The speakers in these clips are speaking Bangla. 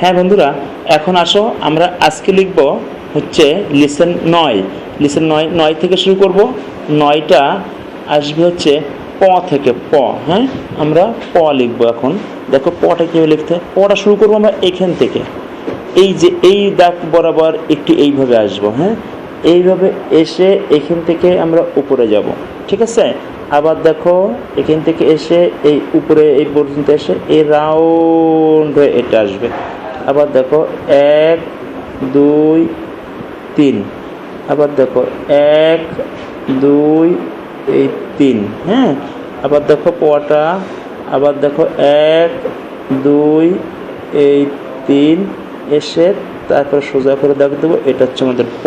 হ্যাঁ বন্ধুরা, এখন আসো, আমরা আজকে লিখব হচ্ছে লিসেন নয়। লিসেন নয় নয় থেকে শুরু করব। নয়টা আসবে হচ্ছে প থেকে প হ্যাঁ? আমরা প লিখব এখন। দেখো পটা কীভাবে লিখতে? পটা শুরু করব আমরা এখান থেকে। এই যে এই দাগ বরাবর একটু এইভাবে আসব হ্যাঁ? এইভাবে এসে এখান থেকে আমরা উপরে যাব, ঠিক আছে? আবার দেখো, এখান থেকে এসে এই উপরে এই পর্যন্ত এসে এই রাউন্ড হয়ে এটা আসবে। আবার দেখো, এক, দুই, তিন। আবার দেখো, এক, দুই, এই তিন হ্যাঁ? আবার দেখো পটা আবার দেখো এক, দুই, এই তিন, এসে তারপরে সোজা করে দাগ দেবো, এটা হচ্ছে আমাদের প।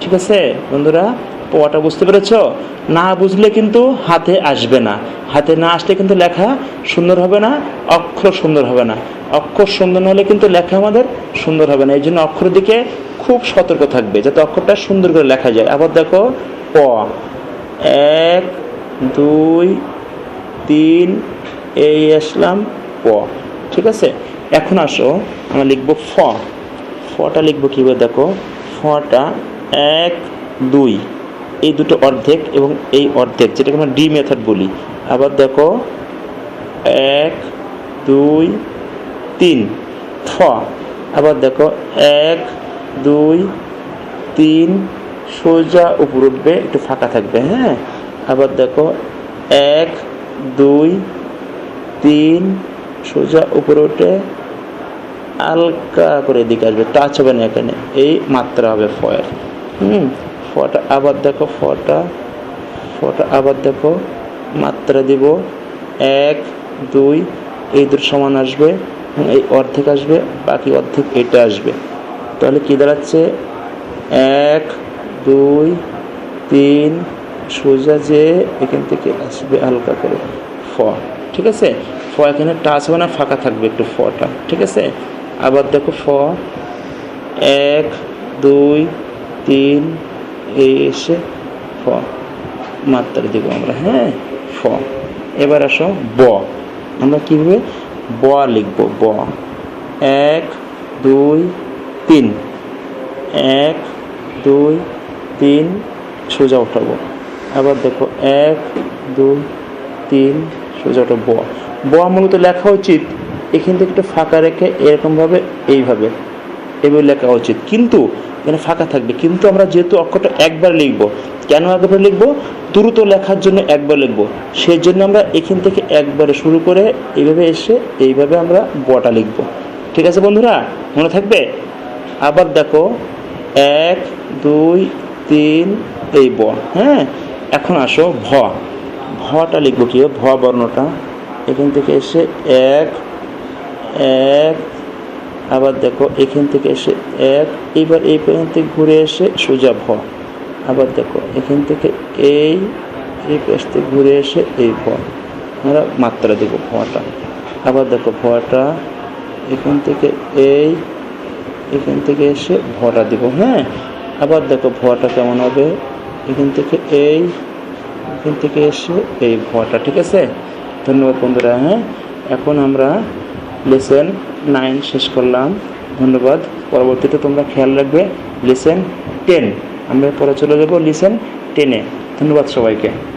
ঠিক আছে, বন্ধুরা? পটা বুঝতে পেরেছ? না বুঝলে কিন্তু হাতে আসবে না। হাতে না আসলে কিন্তু লেখা সুন্দর হবে না, অক্ষর সুন্দর হবে না। অক্ষর সুন্দর হলে কিন্তু লেখা আমাদের সুন্দর হবে না। এই জন্য অক্ষরের দিকে খুব সতর্ক থাকবে, যাতে অক্ষরটা সুন্দর করে লেখা যায়। আবার দেখো, প। এক, দুই, তিন, এই আসলাম প। ঠিক আছে? এখন আসো, আমরা লিখব ফ। ফটা লিখব কীভাবে দেখো? ফটা এক, দুই। এই দুটো অর্ধেক এবং এই অর্ধেক, যেটাকে আমরা ডি মেথড বলি। আবার দেখো, এক, দুই, তিন, ফ। আবার দেখো, এক, দুই, তিন, সোজা উপর উঠবে একটু ফাঁকা থাকবে হ্যাঁ? আবার দেখো, এক, দুই, তিন, সোজা উপরে উঠে আলকা করে এদিকে আসবে, টাচ হবে না এখানে, এই মাত্রা হবে ফয়ের, হুম? ফটা আবার দেখো, ফটা ফটা আবার দেখো, মাত্রা দিব এক, দুই, এই দুটো সমান আসবে এই অর্ধেক আসবে, বাকি অর্ধেক এটা আসবে। তাহলে কী দাঁড়াচ্ছে? এক, দুই, তিন, সোজা যে এখান থেকে আসবে হালকা করে ফ, ঠিক আছে? ফ এখানে টাচ হবে না, ফাঁকা থাকবে একটু ফটা, ঠিক আছে? আবার দেখো ফ, এক, দুই, তিন এই এসে ফ, মাত্রা দেবো আমরা হ্যাঁ? ফ। এবার আসো ব। আমরা কীভাবে ব লিখব? ব। এক, দুই, তিন। এক, দুই, তিন, সোজা উঠাবো। আবার দেখো, এক, দুই, তিন, সোজা ওটা ব। ব মূলত লেখা উচিত। এখান থেকে একটু ফাঁকা রেখে এরকমভাবে এইভাবে। এভাবে লেখা উচিত। কিন্তু এখানে ফাঁকা থাকবে। কিন্তু আমরা যেহেতু অক্ষরটা একবার লিখব, কেন একবার লিখব? দ্রুত লেখার জন্য একবার লিখব। সেই জন্য আমরা এখান থেকে একবারে শুরু করে এইভাবে এসে এইভাবে আমরা বটা লিখব। ঠিক আছে বন্ধুরা? মনে থাকবে? আবার দেখো, এক, দুই, তিন, এই ব। হ্যাঁ? এখন আসো, ভ। ভটা লিখব কি? ভ বর্ণটা। এখান থেকে এসে এক এক আবার দেখো, এখান থেকে এসে এক এইবার এই পর্যন্ত ঘুরে এসে সোজা ভ। আবার দেখো, এখান থেকে এই এই পাশ ঘুরে এসে এই ভ। আমরা মাত্রা দেবো ভটা। আবার দেখো, ভটা, এখান থেকে এই, এখান থেকে এসে ভটা দেবো হ্যাঁ? আবার দেখো, ভটা কেমন হবে? এখান থেকে এই, এখান থেকে এসে এই ভটা, ঠিক আছে? ধন্যবাদ বন্ধুরা হ্যাঁ? এখন আমরা লেসেন নাইন শেষ করলাম। ধন্যবাদ। পরবর্তীতে তোমরা খেয়াল রাখবে লিসেন টেন আমরা পরে চলে যাব লিসেন টেনে ধন্যবাদ সবাইকে।